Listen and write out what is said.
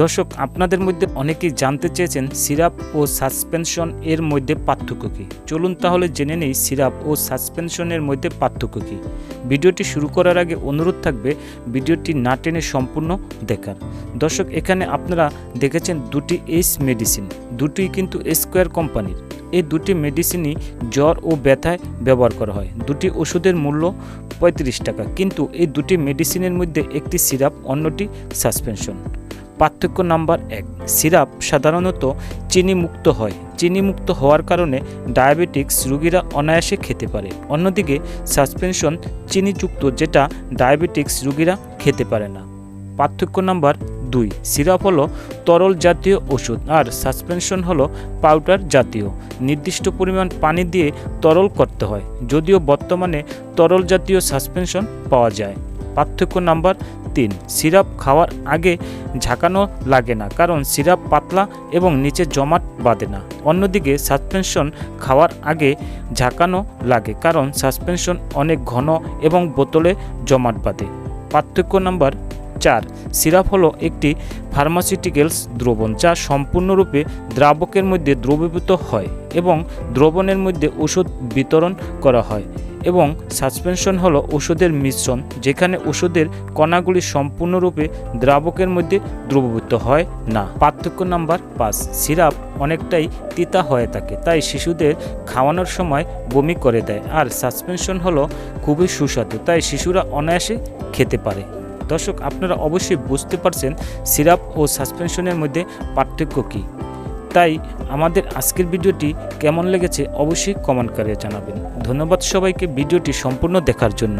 দর্শক, আপনাদের মধ্যে অনেকেই জানতে চেয়েছেন সিরাপ ও সাসপেনশন এর মধ্যে পার্থক্য কী। চলুন তাহলে জেনে নেই সিরাপ ও সাসপেনশনের মধ্যে পার্থক্য কী। ভিডিওটি শুরু করার আগে অনুরোধ থাকবে ভিডিওটি না টেনে সম্পূর্ণ দেখার। দর্শক, এখানে আপনারা দেখেছেন দুটি এইস মেডিসিন, দুটি কিন্তু স্কোয়ার কোম্পানির। এই দুটি মেডিসিনই জ্বর ও ব্যথায় ব্যবহার করা হয়। দুটি ওষুধের মূল্য পঁয়ত্রিশ টাকা। কিন্তু এই দুটি মেডিসিনের মধ্যে একটি সিরাপ, অন্যটি সাসপেনশন। পার্থক্য নাম্বার এক, সিরাপ সাধারণত চিনি মুক্ত হয়। চিনি মুক্ত হওয়ার কারণে ডায়াবেটিক্স রোগীরা অনায়াসে খেতে পারে। অন্যদিকে সাসপেনশন চিনিযুক্ত, যেটা ডায়াবেটিক্স রোগীরা খেতে পারে না। পার্থক্য নাম্বার দুই, সিরাপ হলো তরল জাতীয় ওষুধ আর সাসপেনশন হলো পাউডার জাতীয়। নির্দিষ্ট পরিমাণ পানি দিয়ে তরল করতে হয়, যদিও বর্তমানে তরল জাতীয় সাসপেনশন পাওয়া যায়। পার্থক্য নাম্বার তিন, সিরাপ খাওয়ার আগে ঝাঁকানো লাগে না, কারণ সিরাপ পাতলা এবং নিচে জমাট বাঁধে না। অন্যদিকে সাসপেনশন খাওয়ার আগে ঝাঁকানো লাগে, কারণ সাসপেনশন অনেক ঘন এবং বোতলে জমাট বাঁধে। পার্থক্য নাম্বার চার, সিরাপ হলো একটি ফার্মাসিউটিক্যালস দ্রবণ যা সম্পূর্ণরূপে দ্রাবকের মধ্যে দ্রবীভূত হয় এবং দ্রবণের মধ্যে ওষুধ বিতরণ করা হয়। এবং সাসপেনশন হলো ওষুধের মিশ্রণ, যেখানে ওষুধের কণাগুলি সম্পূর্ণরূপে দ্রাবকের মধ্যে দ্রবীভূত হয় না। পার্থক্য নাম্বার পাঁচ, সিরাপ অনেকটাই তিতা হয়ে থাকে, তাই শিশুদের খাওয়ানোর সময় বমি করে দেয়। আর সাসপেনশন হলো খুবই সুস্বাদু, তাই শিশুরা অনায়াসে খেতে পারে। দর্শক, আপনারা অবশ্যই বুঝতে পারছেন সিরাপ ও সাসপেনশনের মধ্যে পার্থক্য কী। তাই আমাদের আজকের ভিডিওটি কেমন লেগেছে অবশ্যই কমেন্ট করে জানাবেন। ধন্যবাদ সবাইকে ভিডিওটি সম্পূর্ণ দেখার জন্য।